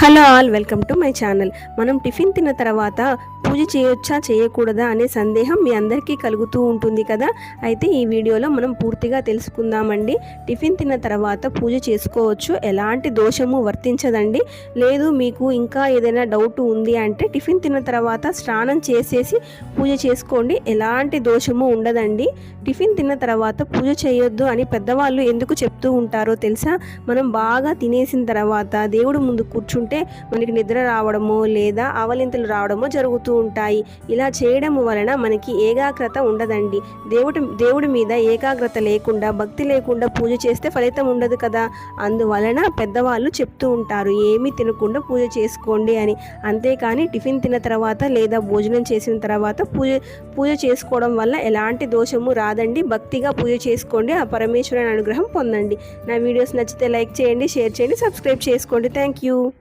Hello all welcome to my channel. మనం tiffin తిన్న తర్వాత పూజ చేయొచ్చా చేయకూడదా అనే సందేహం మీ అందరికీ కలుగుతూ ఉంటుంది కదా? అయితే ఈ వీడియోలో మనం పూర్తిగా తెలుసుకుందామండి. టిఫిన్ తిన్న తర్వాత పూజ చేసుకోవచ్చు. ఎలాంటి దోషము వర్తించదండి. లేదు మీకు ఇంకా ఏదైనా డౌట్ ఉంది అంటే టిఫిన్ తిన్న తర్వాత స్నానం చేసేసి పూజ చేసుకోండి. ఎలాంటి దోషము ఉండదండి. టిఫిన్ తిన్న తర్వాత పూజ చేయొద్దు అని పెద్దవాళ్ళు ఎందుకు చెప్తూ ఉంటారో తెలుసా? మనం బాగా తినేసిన తర్వాత దేవుడు ముందు కూర్చుంటే మనకి నిద్ర రావడమో లేదా ఆవలింతలు రావడమో జరుగుతూ ఉంటాయి. ఇలా చేయడం వలన మనకి ఏకాగ్రత ఉండదండి. దేవుడి దేవుడి మీద ఏకాగ్రత లేకుండా భక్తి లేకుండా పూజ చేస్తే ఫలితం ఉండదు కదా? అందువలన పెద్దవాళ్ళు చెప్తూ ఉంటారు ఏమీ తినకుండా పూజ చేసుకోండి అని. అంతేకాని టిఫిన్ తిన్న తర్వాత లేదా భోజనం చేసిన తర్వాత పూజ పూజ చేసుకోవడం వల్ల ఎలాంటి దోషము రాదండి. భక్తిగా పూజ చేసుకోండి ఆ పరమేశ్వరుని అనుగ్రహం పొందండి. నా వీడియోస్ నచ్చితే లైక్ చేయండి షేర్ చేయండి సబ్స్క్రైబ్ చేసుకోండి. Thank you.